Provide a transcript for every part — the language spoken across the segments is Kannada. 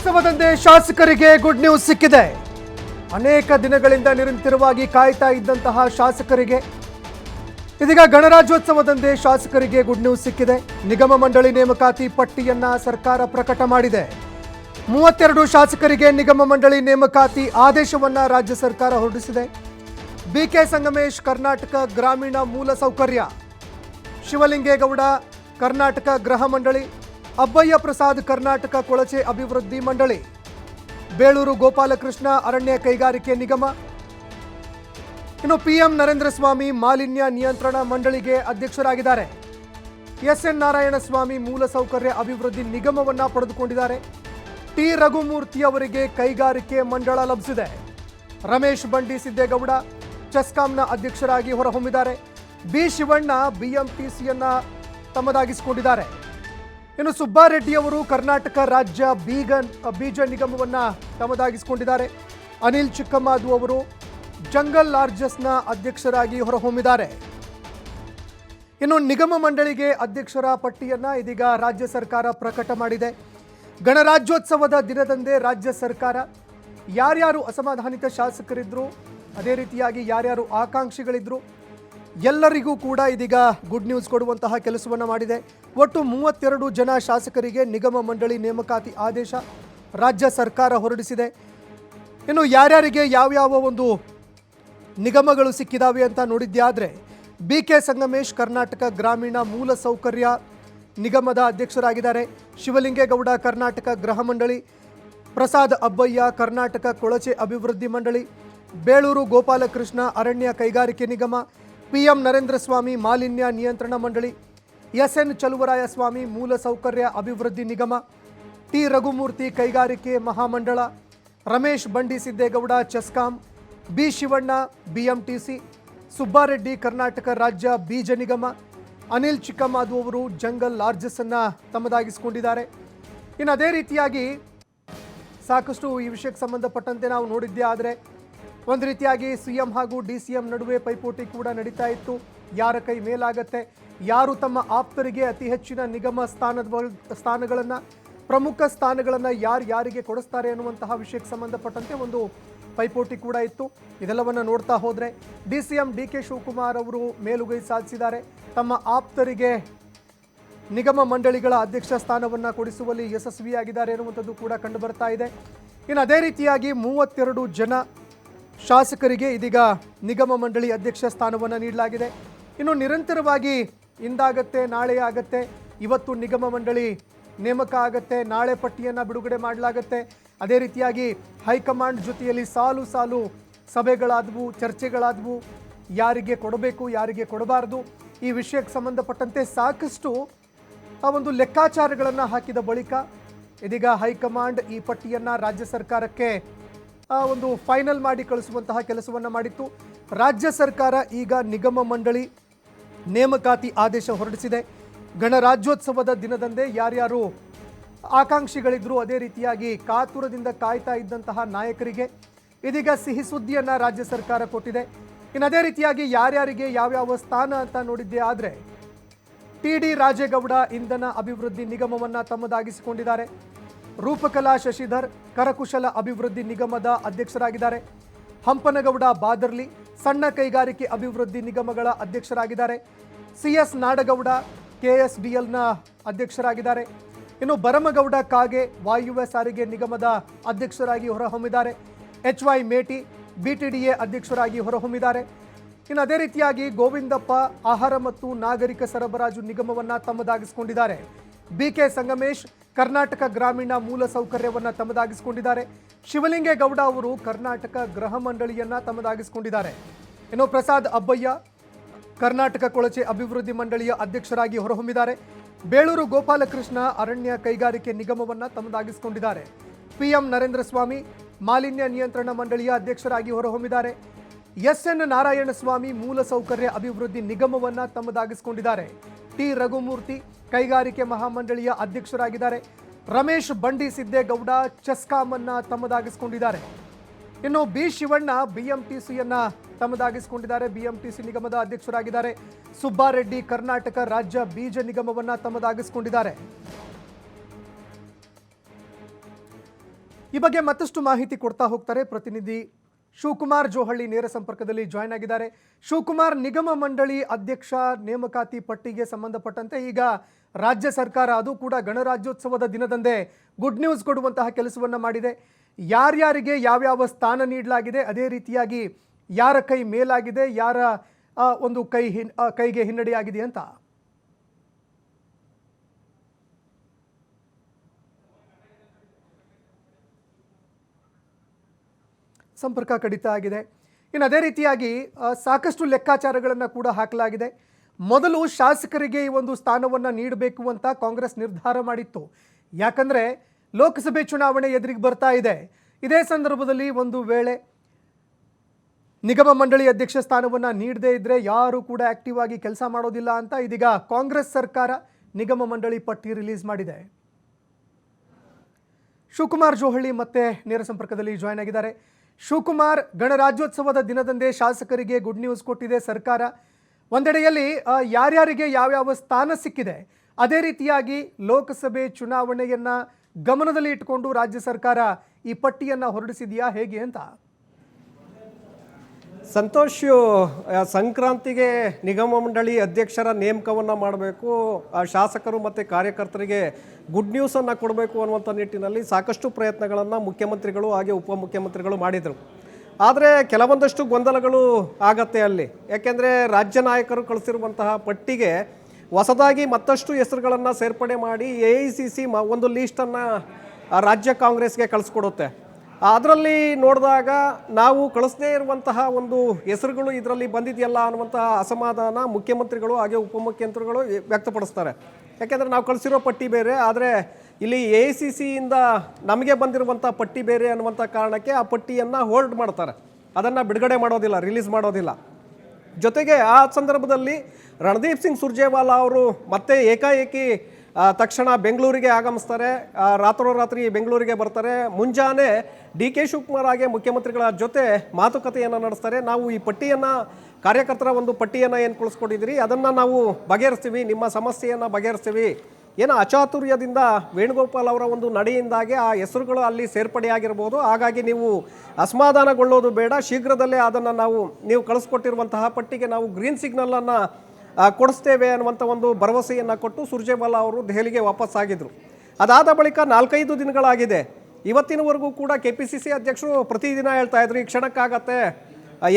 ಗಣರಾಜ್ಯೋತ್ಸವದಂದೇ ಶಾಸಕರಿಗೆ ಗುಡ್ ನ್ಯೂಸ್ ಸಿಕ್ಕಿದೆ. ಅನೇಕ ದಿನಗಳಿಂದ ನಿರಂತರವಾಗಿ ಕಾಯ್ತಾ ಇದ್ದಂತಹ ಶಾಸಕರಿಗೆ, ಇದೀಗ ಗಣರಾಜ್ಯೋತ್ಸವದಂದೇ ಶಾಸಕರಿಗೆ ಗುಡ್ ನ್ಯೂಸ್ ಸಿಕ್ಕಿದೆ. ನಿಗಮ ಮಂಡಳಿ ನೇಮಕಾತಿ ಪಟ್ಟಿಯನ್ನ ಸರ್ಕಾರ ಪ್ರಕಟ ಮಾಡಿದೆ. ಮೂವತ್ತೆರಡು ಶಾಸಕರಿಗೆ ನಿಗಮ ಮಂಡಳಿ ನೇಮಕಾತಿ ಆದೇಶವನ್ನ ರಾಜ್ಯ ಸರ್ಕಾರ ಹೊರಡಿಸಿದೆ. ಬಿಕೆ ಸಂಗಮೇಶ್, ಕರ್ನಾಟಕ ಗ್ರಾಮೀಣ ಮೂಲಸೌಕರ್ಯ ಶಿವಲಿಂಗೇಗೌಡ, ಕರ್ನಾಟಕ ಗೃಹ ಮಂಡಳಿ ಅಬ್ಬಯ್ಯ ಪ್ರಸಾದ್ ಕರ್ನಾಟಕ ಕೊಳಚೆ ಅಭಿವೃದ್ಧಿ ಮಂಡಳಿ. ಬೇಳೂರು ಗೋಪಾಲಕೃಷ್ಣ ಅರಣ್ಯ ಕೈಗಾರಿಕೆ ನಿಗಮ. ಇನ್ನು ಪಿಎಂ ನರೇಂದ್ರ ಸ್ವಾಮಿ ಮಾಲಿನ್ಯ ನಿಯಂತ್ರಣ ಮಂಡಳಿಗೆ ಅಧ್ಯಕ್ಷರಾಗಿದ್ದಾರೆ. ಎಸ್ ಎನ್ ನಾರಾಯಣಸ್ವಾಮಿ ಮೂಲಸೌಕರ್ಯ ಅಭಿವೃದ್ಧಿ ನಿಗಮವನ್ನ ಪಡೆದುಕೊಂಡಿದ್ದಾರೆ. ಟಿ ರಘುಮೂರ್ತಿ ಅವರಿಗೆ ಕೈಗಾರಿಕೆ ಮಂಡಳ ಲಭಿಸಿದೆ. ರಮೇಶ್ ಬಂಡಿ ಸಿದ್ದೇಗೌಡ ಚೆಸ್ಕಾಂನ ಅಧ್ಯಕ್ಷರಾಗಿ ಹೊರಹೊಮ್ಮಿದ್ದಾರೆ. ಬಿ ಶಿವಣ್ಣ ಬಿಎಂಟಿಸಿಯನ್ನ ತಮ್ಮದಾಗಿಸಿಕೊಂಡಿದ್ದಾರೆ. ಇನ್ನು ಸುಬ್ಬಾರೆಡ್ಡಿ ಅವರು ಕರ್ನಾಟಕ ರಾಜ್ಯ ಬೀಗ ಬೀಜ ನಿಗಮವನ್ನ ತಮ್ಮದಾಗಿಸಿಕೊಂಡಿದ್ದಾರೆ. ಅನಿಲ್ ಚಿಕ್ಕಮಾಧು ಅವರು ಜಂಗಲ್ ಲಾರ್ಜಸ್ನ ಅಧ್ಯಕ್ಷರಾಗಿ ಹೊರಹೊಮ್ಮಿದ್ದಾರೆ. ಇನ್ನು ನಿಗಮ ಮಂಡಳಿಗೆ ಅಧ್ಯಕ್ಷರ ಪಟ್ಟಿಯನ್ನ ಇದೀಗ ರಾಜ್ಯ ಸರ್ಕಾರ ಪ್ರಕಟ ಮಾಡಿದೆ. ಗಣರಾಜ್ಯೋತ್ಸವದ ದಿನದಂದೇ ರಾಜ್ಯ ಸರ್ಕಾರ ಯಾರ್ಯಾರು ಅಸಮಾಧಾನಿತ ಶಾಸಕರಿದ್ರು, ಅದೇ ರೀತಿಯಾಗಿ ಯಾರ್ಯಾರು ಆಕಾಂಕ್ಷಿಗಳಿದ್ರು ಎಲ್ಲರಿಗೂ ಕೂಡ ಇದೀಗ ಗುಡ್ ನ್ಯೂಸ್ ಕೊಡುವಂತಹ ಕೆಲಸವನ್ನು ಮಾಡಿದೆ. ಒಟ್ಟು ಮೂವತ್ತೆರಡು ಜನ ಶಾಸಕರಿಗೆ ನಿಗಮ ಮಂಡಳಿ ನೇಮಕಾತಿ ಆದೇಶ ರಾಜ್ಯ ಸರ್ಕಾರ ಹೊರಡಿಸಿದೆ. ಇನ್ನು ಯಾರ್ಯಾರಿಗೆ ಯಾವ್ಯಾವ ಒಂದು ನಿಗಮಗಳು ಸಿಕ್ಕಿದಾವೆ ಅಂತ ನೋಡಿದ್ಯಾದ್ರೆ ಬಿ ಕೆ ಸಂಗಮೇಶ್ ಕರ್ನಾಟಕ ಗ್ರಾಮೀಣ ಮೂಲಸೌಕರ್ಯ ನಿಗಮದ ಅಧ್ಯಕ್ಷರಾಗಿದ್ದಾರೆ. ಶಿವಲಿಂಗೇಗೌಡ ಕರ್ನಾಟಕ ಗೃಹ ಮಂಡಳಿ, ಪ್ರಸಾದ್ ಅಬ್ಬಯ್ಯ ಕರ್ನಾಟಕ ಕೊಳಚೆ ಅಭಿವೃದ್ಧಿ ಮಂಡಳಿ, ಬೇಳೂರು ಗೋಪಾಲಕೃಷ್ಣ ಅರಣ್ಯ ಕೈಗಾರಿಕೆ ನಿಗಮ ಪಿಎಂ ನರೇಂದ್ರ ಸ್ವಾಮಿ ಮಾಲಿನ್ಯ ನಿಯಂತ್ರಣ ಮಂಡಳಿ ಎಸ್ ಎನ್ ಚಲುವರಾಯ ಸ್ವಾಮಿ ಮೂಲಸೌಕರ್ಯ ಅಭಿವೃದ್ಧಿ ನಿಗಮ, ಟಿ ರಘುಮೂರ್ತಿ ಕೈಗಾರಿಕೆ ಮಹಾಮಂಡಳ, ರಮೇಶ್ ಬಂಡಿ ಸಿದ್ದೇಗೌಡ ಚೆಸ್ಕಾಂ, ಬಿ ಶಿವಣ್ಣ ಬಿಎಂಟಿಸಿ, ಸುಬ್ಬಾರೆಡ್ಡಿ ಕರ್ನಾಟಕ ರಾಜ್ಯ ಬೀಜ ನಿಗಮ, ಅನಿಲ್ ಚಿಕ್ಕಮಾದು ಅವರು ಜಂಗಲ್ ಲಾರ್ಜಸ್ ಅನ್ನ ತಮ್ಮದಾಗಿಸಿಕೊಂಡಿದ್ದಾರೆ. ಇನ್ನು ಅದೇ ರೀತಿಯಾಗಿ ಸಾಕಷ್ಟು ಈ ವಿಷಯಕ್ಕೆ ಸಂಬಂಧಪಟ್ಟಂತೆ ನಾವು ನೋಡಿದ್ದೇ, ಆದರೆ ಒಂದು ರೀತಿಯಾಗಿ ಸಿಎಂ ಹಾಗೂ ಡಿ ಸಿ ಎಂ ನಡುವೆ ಪೈಪೋಟಿ ಕೂಡ ನಡೀತಾ ಇತ್ತು. ಯಾರ ಕೈ ಮೇಲಾಗತ್ತೆ? ಯಾರು ತಮ್ಮ ಆಪ್ತರಿಗೆ ಅತಿ ಹೆಚ್ಚಿನ ನಿಗಮ ಸ್ಥಾನದ ಸ್ಥಾನಗಳನ್ನು, ಪ್ರಮುಖ ಸ್ಥಾನಗಳನ್ನು ಯಾರು ಯಾರಿಗೆ ಕೊಡಿಸ್ತಾರೆ ಅನ್ನುವಂತಹ ವಿಷಯಕ್ಕೆ ಸಂಬಂಧಪಟ್ಟಂತೆ ಒಂದು ಪೈಪೋಟಿ ಕೂಡ ಇತ್ತು. ಇದೆಲ್ಲವನ್ನು ನೋಡ್ತಾ ಹೋದರೆ D C M D K Shivakumar ಅವರು ಮೇಲುಗೈ ಸಾಧಿಸಿದ್ದಾರೆ. ತಮ್ಮ ಆಪ್ತರಿಗೆ ನಿಗಮ ಮಂಡಳಿಗಳ ಅಧ್ಯಕ್ಷ ಸ್ಥಾನವನ್ನು ಕೊಡಿಸುವಲ್ಲಿ ಯಶಸ್ವಿಯಾಗಿದ್ದಾರೆ ಅನ್ನುವಂಥದ್ದು ಕೂಡ ಕಂಡುಬರ್ತಾ ಇದೆ. ಇನ್ನು ಅದೇ ರೀತಿಯಾಗಿ ಮೂವತ್ತೆರಡು ಜನ ಶಾಸಕರಿಗೆ ಇದೀಗ ನಿಗಮ ಮಂಡಳಿ ಅಧ್ಯಕ್ಷ ಸ್ಥಾನವನ್ನು ನೀಡಲಾಗಿದೆ. ಇನ್ನು ನಿರಂತರವಾಗಿ ಇಂದಾಗತ್ತೆ, ನಾಳೆ ಆಗತ್ತೆ. ಇವತ್ತು ನಿಗಮ ಮಂಡಳಿ ನೇಮಕ ಆಗತ್ತೆ, ನಾಳೆ ಪಟ್ಟಿಯನ್ನು ಬಿಡುಗಡೆ ಮಾಡಲಾಗತ್ತೆ. ಅದೇ ರೀತಿಯಾಗಿ ಹೈಕಮಾಂಡ್ ಜೊತೆಯಲ್ಲಿ ಸಾಲು ಸಾಲು ಸಭೆಗಳಾದವು, ಚರ್ಚೆಗಳಾದವು. ಯಾರಿಗೆ ಕೊಡಬೇಕು, ಯಾರಿಗೆ ಕೊಡಬಾರದು, ಈ ವಿಷಯಕ್ಕೆ ಸಂಬಂಧಪಟ್ಟಂತೆ ಸಾಕಷ್ಟು ಆ ಒಂದು ಲೆಕ್ಕಾಚಾರಗಳನ್ನು ಹಾಕಿದ ಬಳಿಕ ಇದೀಗ ಹೈಕಮಾಂಡ್ ಈ ಪಟ್ಟಿಯನ್ನು ರಾಜ್ಯ ಸರ್ಕಾರಕ್ಕೆ ಒಂದು ಫೈನಲ್ ಮಾಡಿ ಕಳಿಸುವಂತಹ ಕೆಲಸವನ್ನು ಮಾಡಿತ್ತು. ರಾಜ್ಯ ಸರ್ಕಾರ ಈಗ ನಿಗಮ ಮಂಡಳಿ ನೇಮಕಾತಿ ಆದೇಶ ಹೊರಡಿಸಿದೆ. ಗಣರಾಜ್ಯೋತ್ಸವದ ದಿನದಂದೇ ಯಾರ್ಯಾರು ಆಕಾಂಕ್ಷಿಗಳಿದ್ರು ಅದೇ ರೀತಿಯಾಗಿ ಕಾತುರದಿಂದ ಕಾಯ್ತಾ ಇದ್ದಂತಹ ನಾಯಕರಿಗೆ ಇದೀಗ ಸಿಹಿ ಸುದ್ದಿಯನ್ನ ರಾಜ್ಯ ಸರ್ಕಾರ ಕೊಟ್ಟಿದೆ. ಇನ್ನು ಅದೇ ರೀತಿಯಾಗಿ ಯಾರ್ಯಾರಿಗೆ ಯಾವ್ಯಾವ ಸ್ಥಾನ ಅಂತ ನೋಡಿದ್ದೆ ಆದರೆ ಟಿ ಡಿ ರಾಜೇಗೌಡ ಇಂಧನ ಅಭಿವೃದ್ಧಿ ನಿಗಮವನ್ನ ತಮ್ಮದಾಗಿಸಿಕೊಂಡಿದ್ದಾರೆ. ರೂಪಕಲಾ ಶಶಿಧರ್, ಕರಕುಶಲ ಅಭಿವೃದ್ಧಿ ನಿಗಮದ ಅಧ್ಯಕ್ಷರಾಗಿದ್ದಾರೆ. ಹಂಪನಗೌಡ ಬಾದರ್ಲಿ, ಸಣ್ಣ ಕೈಗಾರಿಕೆ ಅಭಿವೃದ್ಧಿ ನಿಗಮಗಳ ಅಧ್ಯಕ್ಷರಾಗಿದ್ದಾರೆ. ಸಿ ಎಸ್ ನಾಡಗೌಡ ಕೆಎಸ್ಡಿಎಲ್ನ ಅಧ್ಯಕ್ಷರಾಗಿದ್ದಾರೆ. ಇನ್ನು ಬರಮಗೌಡ ಕಾಗೆ ವಾಯುವ್ಯ ಸಾರಿಗೆ ನಿಗಮದ ಅಧ್ಯಕ್ಷರಾಗಿ ಹೊರಹೊಮ್ಮಿದ್ದಾರೆ. ಎಚ್ ವೈ ಮೇಟಿ ಬಿಟಿಡಿಎ ಅಧ್ಯಕ್ಷರಾಗಿ ಹೊರಹೊಮ್ಮಿದ್ದಾರೆ. ಇನ್ನು ಅದೇ ರೀತಿಯಾಗಿ ಗೋವಿಂದಪ್ಪ, ಆಹಾರ ಮತ್ತು ನಾಗರಿಕ ಸರಬರಾಜು ನಿಗಮವನ್ನು ತಮ್ಮದಾಗಿಸಿಕೊಂಡಿದ್ದಾರೆ. ಬಿ ಕೆ ಸಂಗಮೇಶ್ ಕರ್ನಾಟಕ ಗ್ರಾಮೀಣ ಮೂಲಸೌಕರ್ಯವನ್ನ ತಮ್ಮದಾಗಿಸಿಕೊಂಡಿದ್ದಾರೆ. ಶಿವಲಿಂಗೇಗೌಡ ಅವರು ಕರ್ನಾಟಕ ಗೃಹ ಮಂಡಳಿಯನ್ನು ತಮ್ಮದಾಗಿಸಿಕೊಂಡಿದ್ದಾರೆ. ಇನ್ನು ಪ್ರಸಾದ್ ಅಬ್ಬಯ್ಯ ಕರ್ನಾಟಕ ಕೊಳಚೆ ಅಭಿವೃದ್ಧಿ ಮಂಡಳಿಯ ಅಧ್ಯಕ್ಷರಾಗಿ ಹೊರಹೊಮ್ಮಿದ್ದಾರೆ. ಬೇಳೂರು ಗೋಪಾಲಕೃಷ್ಣ ಅರಣ್ಯ ಕೈಗಾರಿಕೆ ನಿಗಮವನ್ನು ತಮ್ಮದಾಗಿಸಿಕೊಂಡಿದ್ದಾರೆ. ಪಿಎಂ ನರೇಂದ್ರ ಸ್ವಾಮಿ ಮಾಲಿನ್ಯ ನಿಯಂತ್ರಣ ಮಂಡಳಿಯ ಅಧ್ಯಕ್ಷರಾಗಿ ಹೊರಹೊಮ್ಮಿದ್ದಾರೆ. ಎಸ್ ಎನ್ ನಾರಾಯಣಸ್ವಾಮಿ ಮೂಲಸೌಕರ್ಯ ಅಭಿವೃದ್ಧಿ ನಿಗಮವನ್ನು ತಮ್ಮದಾಗಿಸಿಕೊಂಡಿದ್ದಾರೆ. ಟಿ ರಘುಮೂರ್ತಿ ಕೈಗಾರಿಕೆ ಮಹಾಮಂಡಳಿಯ ಅಧ್ಯಕ್ಷರಾಗಿದ್ದಾರೆ. ರಮೇಶ್ ಬಂಡಿ ಸಿದ್ದೇಗೌಡ ಚೆಸ್ಕಾಂ ಅನ್ನ ತಮ್ಮದಾಗಿಸಿಕೊಂಡಿದ್ದಾರೆ. ಇನ್ನು ಬಿ ಶಿವಣ್ಣ, ಬಿಎಂಟಿಸಿಯನ್ನ ತಮ್ಮದಾಗಿಸಿಕೊಂಡಿದ್ದಾರೆ. ಬಿಎಂಟಿಸಿ ನಿಗಮದ ಅಧ್ಯಕ್ಷರಾಗಿದ್ದಾರೆ. ಸುಬ್ಬಾರೆಡ್ಡಿ, ಕರ್ನಾಟಕ ರಾಜ್ಯ ಬೀಜ ನಿಗಮವನ್ನ ತಮ್ಮದಾಗಿಸಿಕೊಂಡಿದ್ದಾರೆ. ಈ ಬಗ್ಗೆ ಮತ್ತಷ್ಟು ಮಾಹಿತಿ ಕೊಡ್ತಾ ಹೋಗ್ತಾರೆ ಪ್ರತಿನಿಧಿ ಶಿವಕುಮಾರ್ ಜೋಹಳ್ಳಿ ನೇರ ಸಂಪರ್ಕದಲ್ಲಿ ಜಾಯ್ನ್ ಆಗಿದ್ದಾರೆ. ಶಿವಕುಮಾರ್ ನಿಗಮ ಮಂಡಳಿ ಅಧ್ಯಕ್ಷ ನೇಮಕಾತಿ ಪಟ್ಟಿಗೆ ಸಂಬಂಧಪಟ್ಟಂತೆ ಈಗ ರಾಜ್ಯ ಸರ್ಕಾರ, ಅದು ಕೂಡ ಗಣರಾಜ್ಯೋತ್ಸವದ ದಿನದಂದೇ ಗುಡ್ ನ್ಯೂಸ್ ಕೊಡುವಂತಹ ಕೆಲಸವನ್ನ ಮಾಡಿದೆ. ಯಾರ್ಯಾರಿಗೆ ಯಾವ್ಯಾವ ಸ್ಥಾನ ನೀಡಲಾಗಿದೆ, ಅದೇ ರೀತಿಯಾಗಿ ಯಾರ ಕೈ ಮೇಲಾಗಿದೆ, ಯಾರ ಒಂದು ಕೈ ಹಿನ್ ಕೈಗೆ ಹಿನ್ನಡೆಯಾಗಿದೆ ಅಂತ. ಸಂಪರ್ಕ ಕಡಿತ ಆಗಿದೆ. ಇನ್ನು ಅದೇ ರೀತಿಯಾಗಿ ಸಾಕಷ್ಟು ಲೆಕ್ಕಾಚಾರಗಳನ್ನು ಕೂಡ ಹಾಕಲಾಗಿದೆ. ಮೊದಲು ಶಾಸಕರಿಗೆ ಈ ಒಂದು ಸ್ಥಾನವನ್ನು ನೀಡಬೇಕು ಅಂತ ಕಾಂಗ್ರೆಸ್ ನಿರ್ಧಾರ ಮಾಡಿತ್ತು. ಯಾಕಂದರೆ, ಲೋಕಸಭೆ ಚುನಾವಣೆ ಎದುರಿಗೆ ಬರ್ತಾ ಇದೆ. ಇದೇ ಸಂದರ್ಭದಲ್ಲಿ ಒಂದು ವೇಳೆ ನಿಗಮ ಮಂಡಳಿ ಅಧ್ಯಕ್ಷ ಸ್ಥಾನವನ್ನು ನೀಡದೇ ಇದ್ದರೆ ಯಾರೂ ಕೂಡ ಆ್ಯಕ್ಟಿವ್ ಆಗಿ ಕೆಲಸ ಮಾಡೋದಿಲ್ಲ ಅಂತ ಇದೀಗ ಕಾಂಗ್ರೆಸ್ ಸರ್ಕಾರ ನಿಗಮ ಮಂಡಳಿ ಪಟ್ಟಿ ರಿಲೀಸ್ ಮಾಡಿದೆ. ಶಿವಕುಮಾರ್ ಜೋಹಳ್ಳಿ ಮತ್ತೆ ನೇರ ಸಂಪರ್ಕದಲ್ಲಿ ಜಾಯ್ನ್ ಆಗಿದ್ದಾರೆ. ಶಿವಕುಮಾರ್ ಗಣರಾಜ್ಯೋತ್ಸವದ ದಿನದಂದೇ ಶಾಸಕರಿಗೆ ಗುಡ್ ನ್ಯೂಸ್ ಕೊಟ್ಟಿದೆ ಸರ್ಕಾರ. ಒಂದೆಡೆಯಲ್ಲಿ ಯಾರ್ಯಾರಿಗೆ ಯಾವ್ಯಾವ ಸ್ಥಾನ ಸಿಕ್ಕಿದೆ, ಅದೇ ರೀತಿಯಾಗಿ ಲೋಕಸಭೆ ಚುನಾವಣೆಯನ್ನ ಗಮನದಲ್ಲಿ ಇಟ್ಕೊಂಡು ರಾಜ್ಯ ಸರ್ಕಾರ ಈ ಪಟ್ಟಿಯನ್ನ ಹೊರಡಿಸಿದೆಯಾ ಹೇಗೆ ಅಂತ. ಸಂತೋಷ್ ಸಂಕ್ರಾಂತಿಗೆ ನಿಗಮ ಮಂಡಳಿ ಅಧ್ಯಕ್ಷರ ನೇಮಕವನ್ನು ಮಾಡಬೇಕು. ಶಾಸಕರು ಮತ್ತು ಕಾರ್ಯಕರ್ತರಿಗೆ ಗುಡ್ ನ್ಯೂಸನ್ನು ಕೊಡಬೇಕು ಅನ್ನುವಂಥ ನಿಟ್ಟಿನಲ್ಲಿ ಸಾಕಷ್ಟು ಪ್ರಯತ್ನಗಳನ್ನು ಮುಖ್ಯಮಂತ್ರಿಗಳು ಹಾಗೆ ಉಪಮುಖ್ಯಮಂತ್ರಿಗಳು ಮಾಡಿದರು. ಆದರೆ ಕೆಲವೊಂದಷ್ಟು ಗೊಂದಲಗಳು ಆಗತ್ತೆ ಅಲ್ಲಿ. ಯಾಕೆಂದರೆ ರಾಜ್ಯ ನಾಯಕರು ಕಳಿಸಿರುವಂತಹ ಪಟ್ಟಿಗೆ ಹೊಸದಾಗಿ ಮತ್ತಷ್ಟು ಹೆಸರುಗಳನ್ನು ಸೇರ್ಪಡೆ ಮಾಡಿ ಎ ಐ ಸಿ ಸಿ ಒಂದು ಲೀಸ್ಟನ್ನು ರಾಜ್ಯ ಕಾಂಗ್ರೆಸ್ಗೆ ಕಳಿಸ್ಕೊಡುತ್ತೆ. ಅದರಲ್ಲಿ ನೋಡಿದಾಗ ನಾವು ಕಳಿಸದೇ ಇರುವಂತಹ ಒಂದು ಹೆಸರುಗಳು ಇದರಲ್ಲಿ ಬಂದಿದೆಯಲ್ಲ ಅನ್ನುವಂತಹ ಅಸಮಾಧಾನ ಮುಖ್ಯಮಂತ್ರಿಗಳು ಹಾಗೆ ಉಪಮುಖ್ಯಮಂತ್ರಿಗಳು ವ್ಯಕ್ತಪಡಿಸ್ತಾರೆ. ಯಾಕೆಂದರೆ ನಾವು ಕಳಿಸಿರೋ ಪಟ್ಟಿ ಬೇರೆ, ಆದರೆ ಇಲ್ಲಿ ಎ ಸಿ ಸಿಯಿಂದ ನಮಗೆ ಬಂದಿರುವಂಥ ಪಟ್ಟಿ ಬೇರೆ ಅನ್ನುವಂಥ ಕಾರಣಕ್ಕೆ ಆ ಪಟ್ಟಿಯನ್ನು ಹೋಲ್ಡ್ ಮಾಡ್ತಾರೆ. ಅದನ್ನು ಬಿಡುಗಡೆ ಮಾಡೋದಿಲ್ಲ, ರಿಲೀಸ್ ಮಾಡೋದಿಲ್ಲ. ಜೊತೆಗೆ ಆ ಸಂದರ್ಭದಲ್ಲಿ ರಣದೀಪ್ ಸಿಂಗ್ ಸುರ್ಜೇವಾಲಾ ಅವರು ಮತ್ತೆ ಏಕಾಏಕಿ ತಕ್ಷಣ ಬೆಂಗಳೂರಿಗೆ ಆಗಮಿಸ್ತಾರೆ. ರಾತ್ರೋರಾತ್ರಿ ಬೆಂಗಳೂರಿಗೆ ಬರ್ತಾರೆ. ಮುಂಜಾನೆ ಡಿ ಕೆ ಶಿವಕುಮಾರ್ ಹಾಗೆ ಮುಖ್ಯಮಂತ್ರಿಗಳ ಜೊತೆ ಮಾತುಕತೆಯನ್ನು ನಡೆಸ್ತಾರೆ. ನಾವು ಈ ಪಟ್ಟಿಯನ್ನು, ಕಾರ್ಯಕರ್ತರ ಒಂದು ಪಟ್ಟಿಯನ್ನು ಏನು ಕಳಿಸ್ಕೊಟ್ಟಿದ್ದೀರಿ ಅದನ್ನು ನಾವು ಬಗೆಹರಿಸ್ತೀವಿ. ನಿಮ್ಮ ಸಮಸ್ಯೆಯನ್ನು ಬಗೆಹರಿಸ್ತೀವಿ. ಏನೋ ಅಚಾತುರ್ಯದಿಂದ ವೇಣುಗೋಪಾಲ್ ಅವರ ಒಂದು ನಡೆಯಿಂದಾಗಿ ಆ ಹೆಸರುಗಳು ಅಲ್ಲಿ ಸೇರ್ಪಡೆಯಾಗಿರ್ಬೋದು. ಹಾಗಾಗಿ ನೀವು ಅಸಮಾಧಾನಗೊಳ್ಳೋದು ಬೇಡ. ಶೀಘ್ರದಲ್ಲೇ ಅದನ್ನು ನಾವು, ನೀವು ಕಳಿಸ್ಕೊಟ್ಟಿರುವಂತಹ ಪಟ್ಟಿಗೆ ನಾವು ಗ್ರೀನ್ ಸಿಗ್ನಲನ್ನು ಕೊಡಿಸ್ತೇವೆ ಅನ್ನುವಂಥ ಒಂದು ಭರವಸೆಯನ್ನು ಕೊಟ್ಟು ಸುರ್ಜೇವಾಲಾ ಅವರು ದೆಹಲಿಗೆ ವಾಪಸ್ ಆಗಿದ್ರು. ಅದಾದ ಬಳಿಕ ನಾಲ್ಕೈದು ದಿನಗಳಾಗಿದೆ. ಇವತ್ತಿನವರೆಗೂ ಕೂಡ ಕೆ ಪಿ ಸಿ ಸಿ ಅಧ್ಯಕ್ಷರು ಪ್ರತಿದಿನ ಹೇಳ್ತಾ ಇದ್ರು, ಈ ಕ್ಷಣಕ್ಕಾಗತ್ತೆ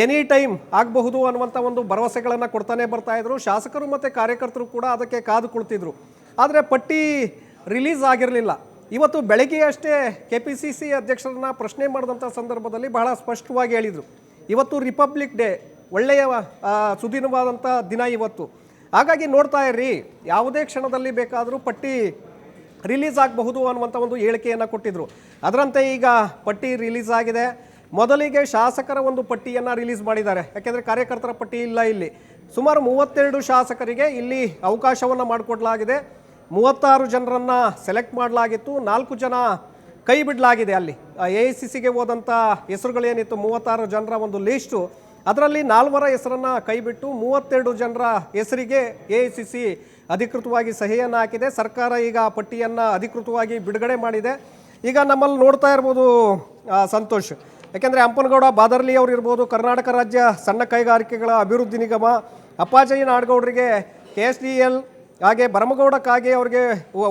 ಎನಿ ಟೈಮ್ ಆಗಬಹುದು ಅನ್ನುವಂಥ ಒಂದು ಭರವಸೆಗಳನ್ನು ಕೊಡ್ತಾನೆ ಬರ್ತಾ ಇದ್ರು. ಶಾಸಕರು ಮತ್ತು ಕಾರ್ಯಕರ್ತರು ಕೂಡ ಅದಕ್ಕೆ ಕಾದು ಕುಳಿತಿದ್ರು. ಆದರೆ ಪಟ್ಟಿ ರಿಲೀಸ್ ಆಗಿರಲಿಲ್ಲ. ಇವತ್ತು ಬೆಳಗ್ಗೆ ಅಷ್ಟೇ ಕೆ ಪಿ ಸಿ ಸಿ ಅಧ್ಯಕ್ಷರನ್ನ ಪ್ರಶ್ನೆ ಮಾಡಿದಂಥ ಸಂದರ್ಭದಲ್ಲಿ ಬಹಳ ಸ್ಪಷ್ಟವಾಗಿ ಹೇಳಿದರು. ಇವತ್ತು ರಿಪಬ್ಲಿಕ್ ಡೇ ಒಳ್ಳೆಯ ಸುದೀನವಾದಂಥ ದಿನ ಇವತ್ತು. ಹಾಗಾಗಿ ನೋಡ್ತಾ ಇರ್ರಿ, ಯಾವುದೇ ಕ್ಷಣದಲ್ಲಿ ಬೇಕಾದರೂ ಪಟ್ಟಿ ರಿಲೀಸ್ ಆಗಬಹುದು ಅನ್ನುವಂಥ ಒಂದು ಹೇಳಿಕೆಯನ್ನು ಕೊಟ್ಟಿದ್ರು. ಅದರಂತೆ ಈಗ ಪಟ್ಟಿ ರಿಲೀಸ್ ಆಗಿದೆ. ಮೊದಲಿಗೆ ಶಾಸಕರ ಒಂದು ಪಟ್ಟಿಯನ್ನು ರಿಲೀಸ್ ಮಾಡಿದ್ದಾರೆ. ಯಾಕೆಂದರೆ ಕಾರ್ಯಕರ್ತರ ಪಟ್ಟಿ ಇಲ್ಲ ಇಲ್ಲಿ. ಸುಮಾರು ಮೂವತ್ತೆರಡು ಶಾಸಕರಿಗೆ ಇಲ್ಲಿ ಅವಕಾಶವನ್ನು ಮಾಡಿಕೊಡಲಾಗಿದೆ. ಮೂವತ್ತಾರು ಜನರನ್ನು ಸೆಲೆಕ್ಟ್ ಮಾಡಲಾಗಿತ್ತು. ನಾಲ್ಕು ಜನ ಕೈ ಬಿಡಲಾಗಿದೆ ಅಲ್ಲಿ. ಎ ಐ ಸಿ ಸಿಗೆ ಹೋದಂಥ ಹೆಸರುಗಳೇನಿತ್ತು, ಮೂವತ್ತಾರು ಜನರ ಒಂದು ಲೀಸ್ಟು. ಅದರಲ್ಲಿ ನಾಲ್ವರ ಹೆಸರನ್ನು ಕೈಬಿಟ್ಟು ಮೂವತ್ತೆರಡು ಜನರ ಹೆಸರಿಗೆ ಎ ಅಧಿಕೃತವಾಗಿ ಸಹಿಯನ್ನು ಹಾಕಿದೆ. ಸರ್ಕಾರ ಈಗ ಪಟ್ಟಿಯನ್ನು ಅಧಿಕೃತವಾಗಿ ಬಿಡುಗಡೆ ಮಾಡಿದೆ. ಈಗ ನಮ್ಮಲ್ಲಿ ನೋಡ್ತಾ ಇರ್ಬೋದು ಸಂತೋಷ್. ಯಾಕೆಂದರೆ ಹಂಪನಗೌಡ, ಬಾದರ್ಲಿ ಅವರು ಇರ್ಬೋದು, ಕರ್ನಾಟಕ ರಾಜ್ಯ ಸಣ್ಣ ಕೈಗಾರಿಕೆಗಳ ಅಭಿವೃದ್ಧಿ ನಿಗಮ ಅಪ್ಪಾಜಯ್ಯ ನಾಡಗೌಡರಿಗೆ ಕೆ ಎಸ್ ಡಿ ಎಲ್, ಹಾಗೆ ಭರಮಗೌಡ ಕಾಗೆ ಅವರಿಗೆ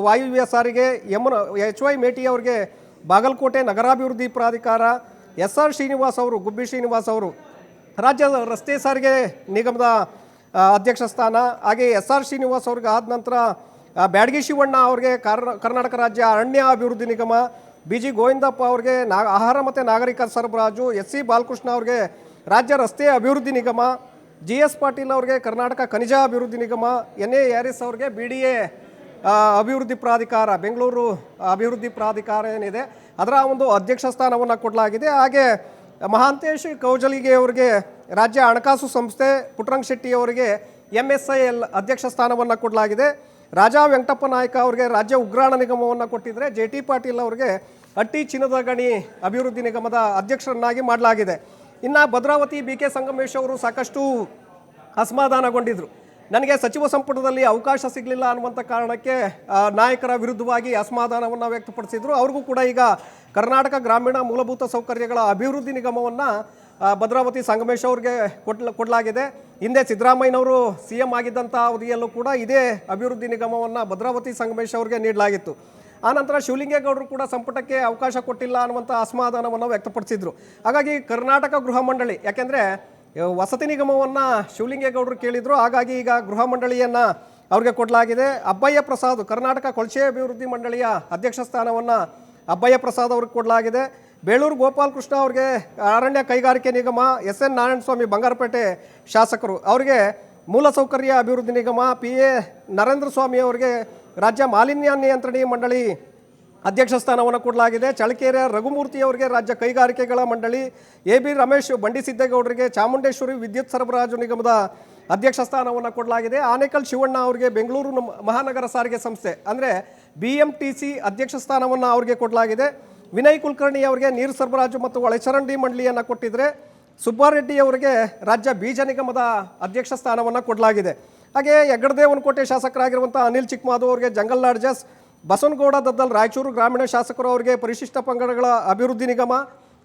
ವಾಯುವ್ಯ ಸಾರಿಗೆ, ಯಮುನ, ಎಚ್ ವೈ ಮೇಟಿ ಅವರಿಗೆ ಬಾಗಲಕೋಟೆ ನಗರಾಭಿವೃದ್ಧಿ ಪ್ರಾಧಿಕಾರ, ಎಸ್ ಆರ್ ಶ್ರೀನಿವಾಸ್ ಅವರು, ಗುಬ್ಬಿ ಶ್ರೀನಿವಾಸ್ ಅವರು ರಾಜ್ಯ ರಸ್ತೆ ಸಾರಿಗೆ ನಿಗಮದ ಅಧ್ಯಕ್ಷ ಸ್ಥಾನ, ಹಾಗೆ ಎಸ್ ಆರ್ ಶ್ರೀನಿವಾಸ್ ಅವ್ರಿಗೆ ಆದ ನಂತರ ಬ್ಯಾಡಗಿ ಶಿವಣ್ಣ ಅವ್ರಿಗೆ ಕರ್ನ- ಕರ್ನಾಟಕ ರಾಜ್ಯ ಅರಣ್ಯ ಅಭಿವೃದ್ಧಿ ನಿಗಮ ಬಿ ಜಿ ಗೋವಿಂದಪ್ಪ ಅವ್ರಿಗೆ ನಾ, ಆಹಾರ ಮತ್ತು ನಾಗರಿಕ ಸರಬರಾಜು ಎಸ್ ಸಿ ಬಾಲಕೃಷ್ಣ ಅವ್ರಿಗೆ ರಾಜ್ಯ ರಸ್ತೆ ಅಭಿವೃದ್ಧಿ ನಿಗಮ ಜಿ ಎಸ್ ಪಾಟೀಲ್ ಅವ್ರಿಗೆ ಕರ್ನಾಟಕ ಖನಿಜ ಅಭಿವೃದ್ಧಿ ನಿಗಮ, ಎನ್ ಎ ಹ್ಯಾರಿಸ್ ಅವ್ರಿಗೆ ಬಿ ಡಿ ಎ ಅಭಿವೃದ್ಧಿ ಪ್ರಾಧಿಕಾರ, ಬೆಂಗಳೂರು ಅಭಿವೃದ್ಧಿ ಪ್ರಾಧಿಕಾರ ಏನಿದೆ, ಅದರ ಒಂದು ಅಧ್ಯಕ್ಷ ಸ್ಥಾನವನ್ನು ಕೊಡಲಾಗಿದೆ. ಹಾಗೆ ಮಹಾಂತೇಶ್ ಕೌಜಲಿಗೆ ಅವರಿಗೆ ರಾಜ್ಯ ಹಣಕಾಸು ಸಂಸ್ಥೆ ಪುಟ್ರಂಗ್ ಶೆಟ್ಟಿ ಅವರಿಗೆ ಎಂ ಎಸ್ ಐ ಎಲ್ ಅಧ್ಯಕ್ಷ ಸ್ಥಾನವನ್ನು ಕೊಡಲಾಗಿದೆ. ರಾಜಾ ವೆಂಕಟಪ್ಪ ನಾಯಕ ಅವರಿಗೆ ರಾಜ್ಯ ಉಗ್ರಾಣ ನಿಗಮವನ್ನು ಕೊಟ್ಟಿದ್ದರೆ ಜೆ ಟಿ ಪಾಟೀಲ್ ಅವರಿಗೆ ಅಟ್ಟಿ ಚಿನ್ನದ ಗಣಿ ಅಭಿವೃದ್ಧಿ ನಿಗಮದ ಅಧ್ಯಕ್ಷರನ್ನಾಗಿ ಮಾಡಲಾಗಿದೆ. ಇನ್ನು ಭದ್ರಾವತಿ ಬಿ ಕೆ ಸಂಗಮೇಶ್ ಅವರು ಸಾಕಷ್ಟು ಅಸಮಾಧಾನಗೊಂಡಿದ್ರು. ನನಗೆ ಸಚಿವ ಸಂಪುಟದಲ್ಲಿ ಅವಕಾಶ ಸಿಗಲಿಲ್ಲ ಅನ್ನುವಂಥ ಕಾರಣಕ್ಕೆ ನಾಯಕರ ವಿರುದ್ಧವಾಗಿ ಅಸಮಾಧಾನವನ್ನು ವ್ಯಕ್ತಪಡಿಸಿದರು. ಅವ್ರಿಗೂ ಕೂಡ ಈಗ ಕರ್ನಾಟಕ ಗ್ರಾಮೀಣ ಮೂಲಭೂತ ಸೌಕರ್ಯಗಳ ಅಭಿವೃದ್ಧಿ ನಿಗಮವನ್ನು ಭದ್ರಾವತಿ ಸಂಗಮೇಶ್ ಅವ್ರಿಗೆ ಕೊಟ್ಲ, ಕೊಡಲಾಗಿದೆ. ಹಿಂದೆ ಸಿದ್ದರಾಮಯ್ಯನವರು ಸಿ ಎಂ ಆಗಿದ್ದಂಥ ಅವಧಿಯಲ್ಲೂ ಕೂಡ ಇದೇ ಅಭಿವೃದ್ಧಿ ನಿಗಮವನ್ನು ಭದ್ರಾವತಿ ಸಂಗಮೇಶ್ ಅವ್ರಿಗೆ ನೀಡಲಾಗಿತ್ತು. ಆನಂತರ ಶಿವಲಿಂಗೇಗೌಡರು ಕೂಡ ಸಂಪುಟಕ್ಕೆ ಅವಕಾಶ ಕೊಟ್ಟಿಲ್ಲ ಅನ್ನುವಂಥ ಅಸಮಾಧಾನವನ್ನು ವ್ಯಕ್ತಪಡಿಸಿದರು. ಹಾಗಾಗಿ ಕರ್ನಾಟಕ ಗೃಹ ಮಂಡಳಿ, ಯಾಕೆಂದರೆ ವಸತಿ ನಿಗಮವನ್ನು ಶಿವಲಿಂಗೇಗೌಡರು ಕೇಳಿದರು. ಹಾಗಾಗಿ ಈಗ ಗೃಹ ಮಂಡಳಿಯನ್ನು ಅವ್ರಿಗೆ ಕೊಡಲಾಗಿದೆ. ಅಬ್ಬಯ್ಯ ಪ್ರಸಾದ್, ಕರ್ನಾಟಕ ಕೊಳಚೆ ಅಭಿವೃದ್ಧಿ ಮಂಡಳಿಯ ಅಧ್ಯಕ್ಷ ಸ್ಥಾನವನ್ನು ಅಬ್ಬಯ್ಯ ಪ್ರಸಾದ್ ಅವ್ರಿಗೆ ಕೊಡಲಾಗಿದೆ. ಬೇಳೂರು ಗೋಪಾಲಕೃಷ್ಣ ಅವ್ರಿಗೆ ಅರಣ್ಯ ಕೈಗಾರಿಕೆ ನಿಗಮ ಎಸ್ ಎನ್ ನಾರಾಯಣಸ್ವಾಮಿ ಬಂಗಾರಪೇಟೆ ಶಾಸಕರು. ಅವರಿಗೆ ಮೂಲಸೌಕರ್ಯ ಅಭಿವೃದ್ಧಿ ನಿಗಮ, ಪಿ ಎ ನರೇಂದ್ರ ಸ್ವಾಮಿ ಅವರಿಗೆ ರಾಜ್ಯ ಮಾಲಿನ್ಯ ನಿಯಂತ್ರಣ ಮಂಡಳಿ ಅಧ್ಯಕ್ಷ ಸ್ಥಾನವನ್ನು ಕೊಡಲಾಗಿದೆ. ಚಳಕೆರೆ ರಘುಮೂರ್ತಿ ಅವರಿಗೆ ರಾಜ್ಯ ಕೈಗಾರಿಕೆಗಳ ಮಂಡಳಿ, ಎ ಬಿ ರಮೇಶ್ ಬಂಡಿಸಿದ್ದೇಗೌಡರಿಗೆ ಚಾಮುಂಡೇಶ್ವರಿ ವಿದ್ಯುತ್ ಸರಬರಾಜು ನಿಗಮದ ಅಧ್ಯಕ್ಷ ಸ್ಥಾನವನ್ನು ಕೊಡಲಾಗಿದೆ. ಆನೇಕಲ್ ಶಿವಣ್ಣ ಅವರಿಗೆ ಬೆಂಗಳೂರು ಮಹಾನಗರ ಸಾರಿಗೆ ಸಂಸ್ಥೆ, ಅಂದರೆ ಬಿ ಎಂ ಟಿ ಸಿ ಅಧ್ಯಕ್ಷ ಸ್ಥಾನವನ್ನು ಅವರಿಗೆ ಕೊಡಲಾಗಿದೆ. ವಿನಯ್ ಕುಲಕರ್ಣಿ ಅವರಿಗೆ ನೀರು ಸರಬರಾಜು ಮತ್ತು ಒಳಚರಂಡಿ ಮಂಡಳಿಯನ್ನು ಕೊಟ್ಟಿದ್ರೆ ಸುಬ್ಬಾರೆಡ್ಡಿ ಅವರಿಗೆ ರಾಜ್ಯ ಬೀಜ ನಿಗಮದ ಅಧ್ಯಕ್ಷ ಸ್ಥಾನವನ್ನು ಕೊಡಲಾಗಿದೆ. ಹಾಗೆ ಹೆಗ್ಗಡದೇವನಕೋಟೆ ಶಾಸಕರಾಗಿರುವಂಥ ಅನಿಲ್ ಚಿಕ್ಕಮಾದು ಅವರಿಗೆ ಜಂಗಲ್ ಲಾಡ್ಜಸ್ ಬಸವನಗೌಡ ದದ್ದಲ್ ರಾಯಚೂರು ಗ್ರಾಮೀಣ ಶಾಸಕರು ಅವರಿಗೆ ಪರಿಶಿಷ್ಟ ಪಂಗಡಗಳ ಅಭಿವೃದ್ಧಿ ನಿಗಮ,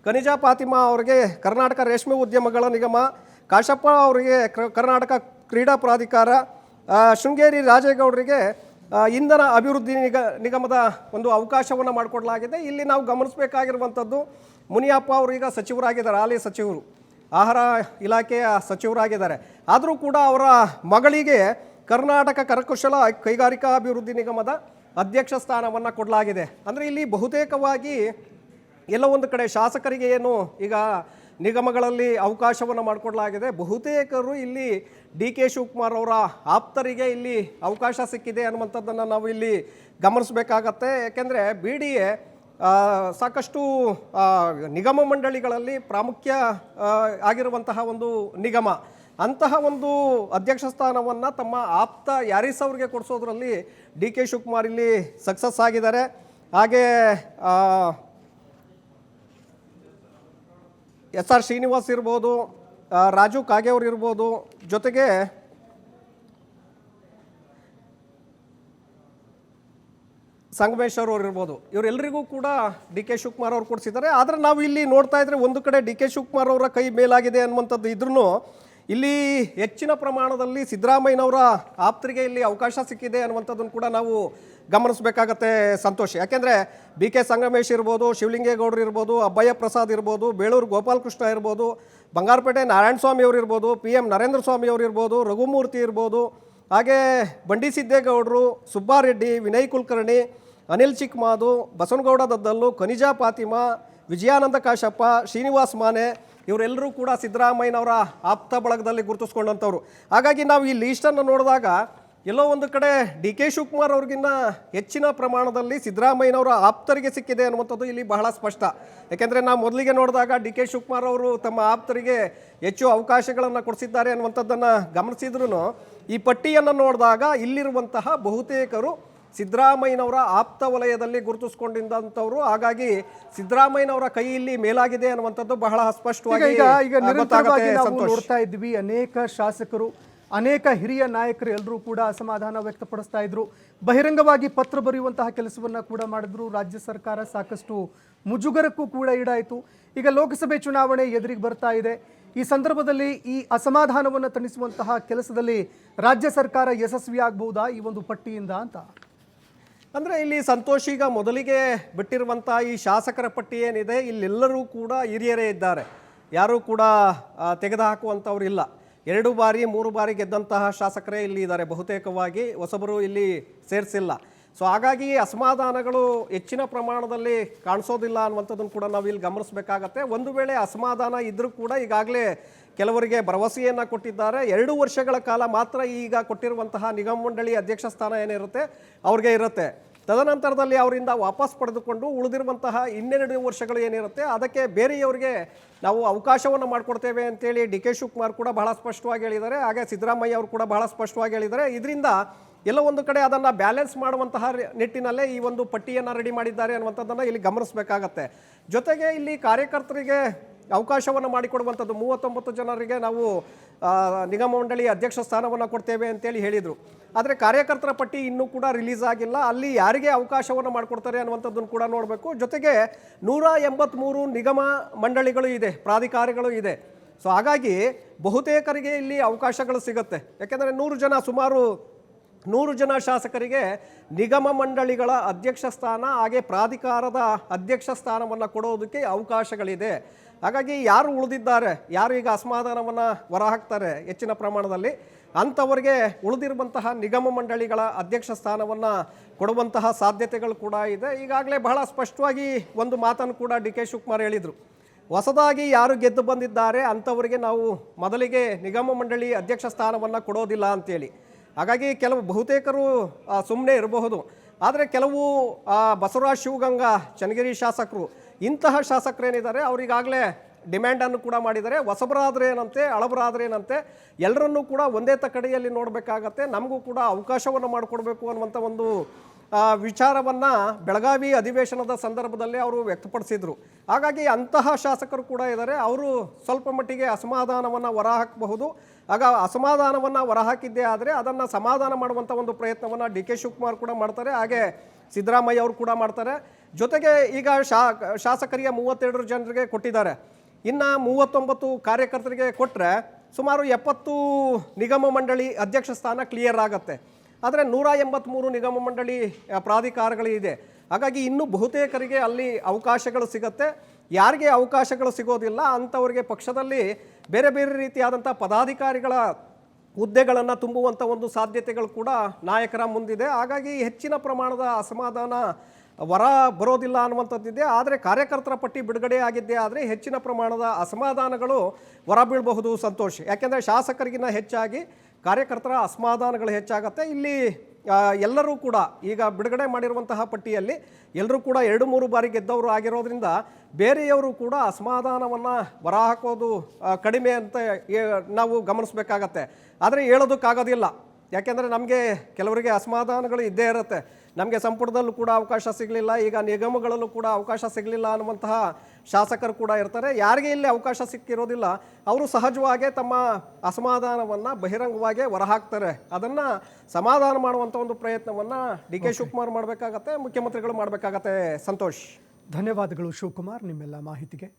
ಖನಿಜಾ ಫಾತಿಮಾ ಅವರಿಗೆ ಕರ್ನಾಟಕ ರೇಷ್ಮೆ ಉದ್ಯಮಗಳ ನಿಗಮ, ಕಾಶಪ್ಪ ಅವರಿಗೆ ಕರ್ನಾಟಕ ಕ್ರೀಡಾ ಪ್ರಾಧಿಕಾರ ಶೃಂಗೇರಿ ರಾಜೇಗೌಡರಿಗೆ ಇಂಧನ ಅಭಿವೃದ್ಧಿ ನಿಗ, ನಿಗಮದ ಒಂದು ಅವಕಾಶವನ್ನು ಮಾಡಿಕೊಡಲಾಗಿದೆ. ಇಲ್ಲಿ ನಾವು ಗಮನಿಸಬೇಕಾಗಿರುವಂಥದ್ದು, ಮುನಿಯಪ್ಪ ಅವರು ಈಗ ಸಚಿವರಾಗಿದ್ದಾರೆ ಹಾಲಿ ಸಚಿವರು. ಆಹಾರ ಇಲಾಖೆಯ ಸಚಿವರಾಗಿದ್ದಾರೆ. ಆದರೂ ಕೂಡ ಅವರ ಮಗಳಿಗೆ ಕರ್ನಾಟಕ ಕರಕುಶಲ ಕೈಗಾರಿಕಾ ಅಭಿವೃದ್ಧಿ ನಿಗಮದ ಅಧ್ಯಕ್ಷ ಸ್ಥಾನವನ್ನು ಕೊಡಲಾಗಿದೆ. ಅಂದರೆ ಇಲ್ಲಿ ಬಹುತೇಕವಾಗಿ ಎಲ್ಲ ಒಂದು ಕಡೆ ಶಾಸಕರಿಗೆ ಏನು ಈಗ ನಿಗಮಗಳಲ್ಲಿ ಅವಕಾಶವನ್ನು ಮಾಡಿಕೊಡಲಾಗಿದೆ. ಬಹುತೇಕರು ಇಲ್ಲಿ ಡಿ ಕೆ ಶಿವಕುಮಾರ್ ಅವರ ಆಪ್ತರಿಗೆ ಇಲ್ಲಿ ಅವಕಾಶ ಸಿಕ್ಕಿದೆ ಅನ್ನುವಂಥದ್ದನ್ನು ನಾವು ಇಲ್ಲಿ ಗಮನಿಸಬೇಕಾಗತ್ತೆ. ಯಾಕೆಂದರೆ ಬಿ ಡಿ ಎ ಸಾಕಷ್ಟು ನಿಗಮ ಮಂಡಳಿಗಳಲ್ಲಿ ಪ್ರಾಮುಖ್ಯ ಆಗಿರುವಂತಹ ಒಂದು ನಿಗಮ. ಅಂತಹ ಒಂದು ಅಧ್ಯಕ್ಷ ಸ್ಥಾನವನ್ನು ತಮ್ಮ ಆಪ್ತ ಯಾರಿಸ್ ಅವ್ರಿಗೆ ಕೊಡಿಸೋದ್ರಲ್ಲಿ ಡಿ ಕೆ ಶಿವಕುಮಾರ್ ಇಲ್ಲಿ ಸಕ್ಸಸ್ ಆಗಿದ್ದಾರೆ. ಹಾಗೆ ಎಸ್ ಆರ್ ಶ್ರೀನಿವಾಸ್ ಇರ್ಬೋದು ರಾಜು ಕಾಗೆ ಅವ್ರು ಇರ್ಬೋದು. ಜೊತೆಗೆ ಸಂಗಮೇಶ್ವರ್ ಅವರು ಇರ್ಬೋದು ಇವರೆಲ್ಲರಿಗೂ ಕೂಡ ಡಿ ಕೆ ಶಿವಕುಮಾರ್ ಅವ್ರು ಕೊಡಿಸಿದ್ದಾರೆ. ಆದರೆ ನಾವು ಇಲ್ಲಿ ನೋಡ್ತಾ ಇದ್ರೆ ಒಂದು ಕಡೆ ಡಿ ಕೆ ಶಿವಕುಮಾರ್ ಅವರ ಕೈ ಮೇಲಾಗಿದೆ ಅನ್ನುವಂಥದ್ದು ಇದ್ರೂ ಇಲ್ಲಿ ಹೆಚ್ಚಿನ ಪ್ರಮಾಣದಲ್ಲಿ ಸಿದ್ದರಾಮಯ್ಯನವರ ಆಪ್ತರಿಗೆ ಇಲ್ಲಿ ಅವಕಾಶ ಸಿಕ್ಕಿದೆ ಅನ್ನುವಂಥದ್ದನ್ನು ಕೂಡ ನಾವು ಗಮನಿಸಬೇಕಾಗತ್ತೆ ಸಂತೋಷ. ಯಾಕೆಂದರೆ ಬಿ ಕೆ ಸಂಗಮೇಶ್ ಇರ್ಬೋದು, ಶಿವಲಿಂಗೇಗೌಡರು ಇರ್ಬೋದು, ಅಬ್ಬಯ್ಯ ಪ್ರಸಾದ್ ಇರ್ಬೋದು, ಬೇಳೂರು ಗೋಪಾಲಕೃಷ್ಣ ಇರ್ಬೋದು, ಬಂಗಾರಪೇಟೆ ನಾರಾಯಣ ಸ್ವಾಮಿ ಅವರು ಇರ್ಬೋದು, ಪಿ ಎಂ ನರೇಂದ್ರ ಸ್ವಾಮಿ ಅವರು ಇರ್ಬೋದು, ರಘುಮೂರ್ತಿ ಇರ್ಬೋದು, ಹಾಗೆ ಬಂಡಿ ಸಿದ್ದೇಗೌಡರು, ಸುಬ್ಬಾರೆಡ್ಡಿ, ವಿನಯ್ ಕುಲಕರ್ಣಿ ಅನಿಲ್ ಚಿಕ್ಮಾದು ಬಸವನಗೌಡ ದದ್ದಲ್ಲು ಖನಿಜಾ ಫಾತಿಮಾ ವಿಜಯಾನಂದ ಕಾಶಪ್ಪ, ಶ್ರೀನಿವಾಸ್ ಮಾನೆ ಇವರೆಲ್ಲರೂ ಕೂಡ ಸಿದ್ದರಾಮಯ್ಯನವರ ಆಪ್ತ ಬಳಗದಲ್ಲಿ ಗುರುತಿಸ್ಕೊಂಡಂಥವ್ರು. ಹಾಗಾಗಿ ನಾವು ಈ ಲೀಸ್ಟನ್ನು ನೋಡಿದಾಗ ಎಲ್ಲೋ ಒಂದು ಕಡೆ ಡಿ ಕೆ ಶಿವಕುಮಾರ್ ಅವ್ರಿಗಿನ್ನ ಹೆಚ್ಚಿನ ಪ್ರಮಾಣದಲ್ಲಿ ಸಿದ್ದರಾಮಯ್ಯನವರ ಆಪ್ತರಿಗೆ ಸಿಕ್ಕಿದೆ ಅನ್ನುವಂಥದ್ದು ಇಲ್ಲಿ ಬಹಳ ಸ್ಪಷ್ಟ. ಯಾಕೆಂದರೆ ನಾವು ಮೊದಲಿಗೆ ನೋಡಿದಾಗ ಡಿ ಕೆ ಶಿವಕುಮಾರ್ ಅವರು ತಮ್ಮ ಆಪ್ತರಿಗೆ ಹೆಚ್ಚು ಅವಕಾಶಗಳನ್ನು ಕೊಡಿಸಿದ್ದಾರೆ ಅನ್ನುವಂಥದ್ದನ್ನು ಗಮನಿಸಿದ್ರು ಈ ಪಟ್ಟಿಯನ್ನು ನೋಡಿದಾಗ ಇಲ್ಲಿರುವಂತಹ ಬಹುತೇಕರು ಸಿದ್ದರಾಮಯ್ಯನವರ ಆಪ್ತ ವಲಯದಲ್ಲಿ ಗುರುತಿಸಿಕೊಂಡಿದ್ದಂಥವ್ರು. ಹಾಗಾಗಿ ಸಿದ್ದರಾಮಯ್ಯನವರ ಕೈಯಲ್ಲಿ ಮೇಲಾಗಿದೆ ಅನ್ನುವಂಥದ್ದು ಬಹಳ ಸ್ಪಷ್ಟವಾಗಿ ಈಗ ಈಗ ಆ, ನಿರಂತರವಾಗಿ ನಾವು ಸಂತೋಷ್. ನೋಡ್ತಾ ಇದ್ವಿ ಅನೇಕ ಶಾಸಕರು ಅನೇಕ ಹಿರಿಯ ನಾಯಕರು ಎಲ್ಲರೂ ಕೂಡ ಅಸಮಾಧಾನ ವ್ಯಕ್ತಪಡಿಸ್ತಾ ಇದ್ರು. ಬಹಿರಂಗವಾಗಿ ಪತ್ರ ಬರೆಯುವಂತಹ ಕೆಲಸವನ್ನ ಕೂಡ ಮಾಡಿದ್ರು. ರಾಜ್ಯ ಸರ್ಕಾರ ಸಾಕಷ್ಟು ಮುಜುಗರಕ್ಕೂ ಕೂಡ ಈಡಾಯಿತು. ಈಗ ಲೋಕಸಭೆ ಚುನಾವಣೆ ಎದುರಿಗೆ ಬರ್ತಾ ಇದೆ. ಈ ಸಂದರ್ಭದಲ್ಲಿ ಈ ಅಸಮಾಧಾನವನ್ನು ತಣಿಸುವಂತಹ ಕೆಲಸದಲ್ಲಿ ರಾಜ್ಯ ಸರ್ಕಾರ ಯಶಸ್ವಿ ಆಗಬಹುದಾ ಈ ಒಂದು ಪಟ್ಟಿಯಿಂದ ಅಂತ. ಅಂದರೆ ಇಲ್ಲಿ ಸಂತೋಷ್ ಈಗ ಮೊದಲಿಗೆ ಬಿಟ್ಟಿರುವಂಥ ಈ ಶಾಸಕರ ಪಟ್ಟಿ ಏನಿದೆ, ಇಲ್ಲೆಲ್ಲರೂ ಕೂಡ ಹಿರಿಯರೇ ಇದ್ದಾರೆ. ಯಾರೂ ಕೂಡ ತೆಗೆದುಹಾಕುವಂಥವ್ರು ಇಲ್ಲ. ಎರಡು ಬಾರಿ, ಮೂರು ಬಾರಿ ಗೆದ್ದಂತಹ ಶಾಸಕರೇ ಇಲ್ಲಿ ಇದ್ದಾರೆ. ಬಹುತೇಕವಾಗಿ ಹೊಸಬರು ಇಲ್ಲಿ ಸೇರಿಸಿಲ್ಲ. ಸೊ, ಹಾಗಾಗಿ ಅಸಮಾಧಾನಗಳು ಹೆಚ್ಚಿನ ಪ್ರಮಾಣದಲ್ಲಿ ಕಾಣಿಸೋದಿಲ್ಲ ಅನ್ನುವಂಥದ್ದನ್ನು ಕೂಡ ನಾವು ಇಲ್ಲಿ ಗಮನಿಸಬೇಕಾಗತ್ತೆ. ಒಂದು ವೇಳೆ ಅಸಮಾಧಾನ ಇದ್ದರೂ ಕೂಡ ಈಗಾಗಲೇ ಕೆಲವರಿಗೆ ಭರವಸೆಯನ್ನು ಕೊಟ್ಟಿದ್ದಾರೆ. ಎರಡು ವರ್ಷಗಳ ಕಾಲ ಮಾತ್ರ ಈಗ ಕೊಟ್ಟಿರುವಂತಹ ನಿಗಮ ಮಂಡಳಿ ಅಧ್ಯಕ್ಷ ಸ್ಥಾನ ಏನಿರುತ್ತೆ, ಅವ್ರಿಗೆ ಇರುತ್ತೆ. ತದನಂತರದಲ್ಲಿ ಅವರಿಂದ ವಾಪಸ್ ಪಡೆದುಕೊಂಡು ಉಳಿದಿರುವಂತಹ ಇನ್ನೆರಡು ವರ್ಷಗಳು ಏನಿರುತ್ತೆ, ಅದಕ್ಕೆ ಬೇರೆಯವರಿಗೆ ನಾವು ಅವಕಾಶವನ್ನು ಮಾಡಿಕೊಡ್ತೇವೆ ಅಂತೇಳಿ ಡಿ ಕೆ ಶಿವಕುಮಾರ್ ಕೂಡ ಬಹಳ ಸ್ಪಷ್ಟವಾಗಿ ಹೇಳಿದ್ದಾರೆ, ಹಾಗೆ ಸಿದ್ದರಾಮಯ್ಯ ಅವರು ಕೂಡ ಬಹಳ ಸ್ಪಷ್ಟವಾಗಿ ಹೇಳಿದ್ದಾರೆ. ಇದರಿಂದ ಎಲ್ಲ ಒಂದು ಕಡೆ ಅದನ್ನು ಬ್ಯಾಲೆನ್ಸ್ ಮಾಡುವಂತಹ ನಿಟ್ಟಿನಲ್ಲೇ ಈ ಒಂದು ಪಟ್ಟಿಯನ್ನು ರೆಡಿ ಮಾಡಿದ್ದಾರೆ ಅನ್ನುವಂಥದ್ದನ್ನು ಇಲ್ಲಿ ಗಮನಿಸಬೇಕಾಗತ್ತೆ. ಜೊತೆಗೆ ಇಲ್ಲಿ ಕಾರ್ಯಕರ್ತರಿಗೆ ಅವಕಾಶವನ್ನು ಮಾಡಿಕೊಡುವಂಥದ್ದು. ಮೂವತ್ತೊಂಬತ್ತು ಜನರಿಗೆ ನಾವು ನಿಗಮ ಮಂಡಳಿ ಅಧ್ಯಕ್ಷ ಸ್ಥಾನವನ್ನು ಕೊಡ್ತೇವೆ ಅಂತೇಳಿ ಹೇಳಿದರು. ಆದರೆ ಕಾರ್ಯಕರ್ತರ ಪಟ್ಟಿ ಇನ್ನೂ ಕೂಡ ರಿಲೀಸ್ ಆಗಿಲ್ಲ. ಅಲ್ಲಿ ಯಾರಿಗೆ ಅವಕಾಶವನ್ನು ಮಾಡಿಕೊಡ್ತಾರೆ ಅನ್ನುವಂಥದ್ದನ್ನು ಕೂಡ ನೋಡಬೇಕು. ಜೊತೆಗೆ ನೂರ ಎಂಬತ್ತ್ಮೂರು ನಿಗಮ ಮಂಡಳಿಗಳು ಇದೆ, ಪ್ರಾಧಿಕಾರಗಳು ಇದೆ. ಸೊ ಹಾಗಾಗಿ ಬಹುತೇಕರಿಗೆ ಇಲ್ಲಿ ಅವಕಾಶಗಳು ಸಿಗುತ್ತೆ. ಯಾಕೆಂದರೆ ನೂರು ಜನ, ಸುಮಾರು ನೂರು ಜನ ಶಾಸಕರಿಗೆ ನಿಗಮ ಮಂಡಳಿಗಳ ಅಧ್ಯಕ್ಷ ಸ್ಥಾನ, ಹಾಗೆ ಪ್ರಾಧಿಕಾರದ ಅಧ್ಯಕ್ಷ ಸ್ಥಾನವನ್ನು ಕೊಡೋದಕ್ಕೆ ಅವಕಾಶಗಳಿದೆ. ಹಾಗಾಗಿ ಯಾರು ಉಳಿದಿದ್ದಾರೆ ಯಾರು ಈಗ ಅಸಮಾಧಾನವನ್ನು ಹೊರಹಾಕ್ತಾರೆ ಹೆಚ್ಚಿನ ಪ್ರಮಾಣದಲ್ಲಿ, ಅಂಥವರಿಗೆ ಉಳಿದಿರುವಂತಹ ನಿಗಮ ಮಂಡಳಿಗಳ ಅಧ್ಯಕ್ಷ ಸ್ಥಾನವನ್ನು ಕೊಡುವಂತಹ ಸಾಧ್ಯತೆಗಳು ಕೂಡ ಇದೆ. ಈಗಾಗಲೇ ಬಹಳ ಸ್ಪಷ್ಟವಾಗಿ ಒಂದು ಮಾತನ್ನು ಕೂಡ ಡಿ ಕೆ ಶಿವಕುಮಾರ್ ಹೇಳಿದರು. ಹೊಸದಾಗಿ ಯಾರು ಗೆದ್ದು ಬಂದಿದ್ದಾರೆ, ಅಂಥವರಿಗೆ ನಾವು ಮೊದಲಿಗೆ ನಿಗಮ ಮಂಡಳಿ ಅಧ್ಯಕ್ಷ ಸ್ಥಾನವನ್ನು ಕೊಡೋದಿಲ್ಲ ಅಂತೇಳಿ. ಹಾಗಾಗಿ ಕೆಲವು ಬಹುತೇಕರು ಸುಮ್ಮನೆ ಇರಬಹುದು. ಆದರೆ ಕೆಲವು ಬಸವರಾಜ್ ಶಿವಗಂಗಾ, ಚನ್ನಗಿರಿ ಶಾಸಕರು ಇಂತಹ ಶಾಸಕರೇನಿದ್ದಾರೆ, ಅವರಿಗಾಗಲೇ ಡಿಮ್ಯಾಂಡನ್ನು ಕೂಡ ಮಾಡಿದ್ದಾರೆ. ಹೊಸಬರಾದ್ರೆ ಏನಂತೆ ಹಳಬರಾದ್ರೆ ಏನಂತೆ ಎಲ್ಲರನ್ನೂ ಕೂಡ ಒಂದೇ ತಕಡಿಯಲ್ಲಿ ನೋಡಬೇಕಾಗತ್ತೆ. ನಮಗೂ ಕೂಡ ಅವಕಾಶವನ್ನು ಮಾಡಿಕೊಡ್ಬೇಕು ಅನ್ನುವಂಥ ಒಂದು ವಿಚಾರವನ್ನ ಬೆಳಗಾವಿ ಅಧಿವೇಶನದ ಸಂದರ್ಭದಲ್ಲಿ ಅವರು ವ್ಯಕ್ತಪಡಿಸಿದರು. ಹಾಗಾಗಿ ಅಂತಹ ಶಾಸಕರು ಕೂಡ ಇದ್ದಾರೆ. ಅವರು ಸ್ವಲ್ಪ ಮಟ್ಟಿಗೆ ಅಸಮಾಧಾನವನ್ನು ಹೊರಹಾಕಬಹುದು. ಆಗ ಅಸಮಾಧಾನವನ್ನು ಹೊರಹಾಕಿದ್ದೇ ಆದರೆ ಅದನ್ನು ಸಮಾಧಾನ ಮಾಡುವಂಥ ಒಂದು ಪ್ರಯತ್ನವನ್ನು ಡಿ ಕೆ ಶಿವಕುಮಾರ್ ಕೂಡ ಮಾಡ್ತಾರೆ. ಹಾಗೆ ಸಿದ್ದರಾಮಯ್ಯ ಅವರು ಕೂಡ ಮಾಡ್ತಾರೆ. ಜೊತೆಗೆ ಈಗ ಶಾ, ಶಾಸಕರಿಗೆ ಮೂವತ್ತೆರಡು ಜನರಿಗೆ ಕೊಟ್ಟಿದ್ದಾರೆ. ಇನ್ನು ಮೂವತ್ತೊಂಬತ್ತು ಕಾರ್ಯಕರ್ತರಿಗೆ ಕೊಟ್ಟರೆ ಸುಮಾರು ಎಪ್ಪತ್ತು ನಿಗಮ ಮಂಡಳಿ ಅಧ್ಯಕ್ಷ ಸ್ಥಾನ ಕ್ಲಿಯರ್ ಆಗುತ್ತೆ. ಆದರೆ ನೂರ ಎಂಬತ್ತ್ಮೂರು ನಿಗಮ ಮಂಡಳಿ ಪ್ರಾಧಿಕಾರಗಳಿದೆ ಹಾಗಾಗಿ ಇನ್ನೂ ಬಹುತೇಕರಿಗೆ ಅಲ್ಲಿ ಅವಕಾಶಗಳು ಸಿಗುತ್ತೆ. ಯಾರಿಗೆ ಅವಕಾಶಗಳು ಸಿಗೋದಿಲ್ಲ ಅಂಥವ್ರಿಗೆ ಪಕ್ಷದಲ್ಲಿ ಬೇರೆ ಬೇರೆ ರೀತಿಯಾದಂಥ ಪದಾಧಿಕಾರಿಗಳ ಹುದ್ದೆಗಳನ್ನು ತುಂಬುವಂಥ ಒಂದು ಸಾಧ್ಯತೆಗಳು ಕೂಡ ನಾಯಕರ ಮುಂದಿದೆ. ಹಾಗಾಗಿ ಹೆಚ್ಚಿನ ಪ್ರಮಾಣದ ಅಸಮಾಧಾನ ಹೊರ ಬರೋದಿಲ್ಲ ಅನ್ನುವಂಥದ್ದಿದೆ. ಆದರೆ ಕಾರ್ಯಕರ್ತರ ಪಟ್ಟಿ ಬಿಡುಗಡೆ ಆಗಿದ್ದೆ ಆದರೆ ಹೆಚ್ಚಿನ ಪ್ರಮಾಣದ ಅಸಮಾಧಾನಗಳು ಹೊರ ಬೀಳಬಹುದು ಸಂತೋಷ್. ಯಾಕೆಂದರೆ ಶಾಸಕರಿಗಿನ್ನ ಹೆಚ್ಚಾಗಿ ಕಾರ್ಯಕರ್ತರ ಅಸಮಾಧಾನಗಳು ಹೆಚ್ಚಾಗತ್ತೆ. ಇಲ್ಲಿ ಎಲ್ಲರೂ ಕೂಡ ಈಗ ಬಿಡುಗಡೆ ಮಾಡಿರುವಂತಹ ಪಟ್ಟಿಯಲ್ಲಿ ಎಲ್ಲರೂ ಕೂಡ ಎರಡು ಮೂರು ಬಾರಿ ಗೆದ್ದವರು ಆಗಿರೋದ್ರಿಂದ ಬೇರೆಯವರು ಕೂಡ ಅಸಮಾಧಾನವನ್ನು ಹೊರ ಹಾಕೋದು ಕಡಿಮೆ ಅಂತ ನಾವು ಗಮನಿಸಬೇಕಾಗತ್ತೆ. ಆದರೆ ಹೇಳೋದಕ್ಕಾಗೋದಿಲ್ಲ. ಯಾಕೆಂದರೆ ನಮಗೆ ಕೆಲವರಿಗೆ ಅಸಮಾಧಾನಗಳು ಇದ್ದೇ ಇರುತ್ತೆ. ನಮಗೆ ಸಂಪುಟದಲ್ಲೂ ಕೂಡ ಅವಕಾಶ ಸಿಗಲಿಲ್ಲ ಈಗ ನಿಗಮಗಳಲ್ಲೂ ಕೂಡ ಅವಕಾಶ ಸಿಗಲಿಲ್ಲ ಅನ್ನುವಂತಹ ಶಾಸಕರು ಕೂಡ ಇರ್ತಾರೆ. ಯಾರಿಗೆ ಇಲ್ಲಿ ಅವಕಾಶ ಸಿಕ್ಕಿರೋದಿಲ್ಲ ಅವರು ಸಹಜವಾಗೇ ತಮ್ಮ ಅಸಮಾಧಾನವನ್ನು ಬಹಿರಂಗವಾಗಿ ಹೊರಹಾಕ್ತಾರೆ. ಅದನ್ನು ಸಮಾಧಾನ ಮಾಡುವಂಥ ಒಂದು ಪ್ರಯತ್ನವನ್ನು ಡಿ ಕೆ ಶಿವಕುಮಾರ್ ಮಾಡಬೇಕಾಗತ್ತೆ ಮುಖ್ಯಮಂತ್ರಿಗಳು ಮಾಡಬೇಕಾಗತ್ತೆ. ಸಂತೋಷ್. ಧನ್ಯವಾದಗಳು ಶಿವಕುಮಾರ್ ನಿಮ್ಮೆಲ್ಲ ಮಾಹಿತಿಗೆ.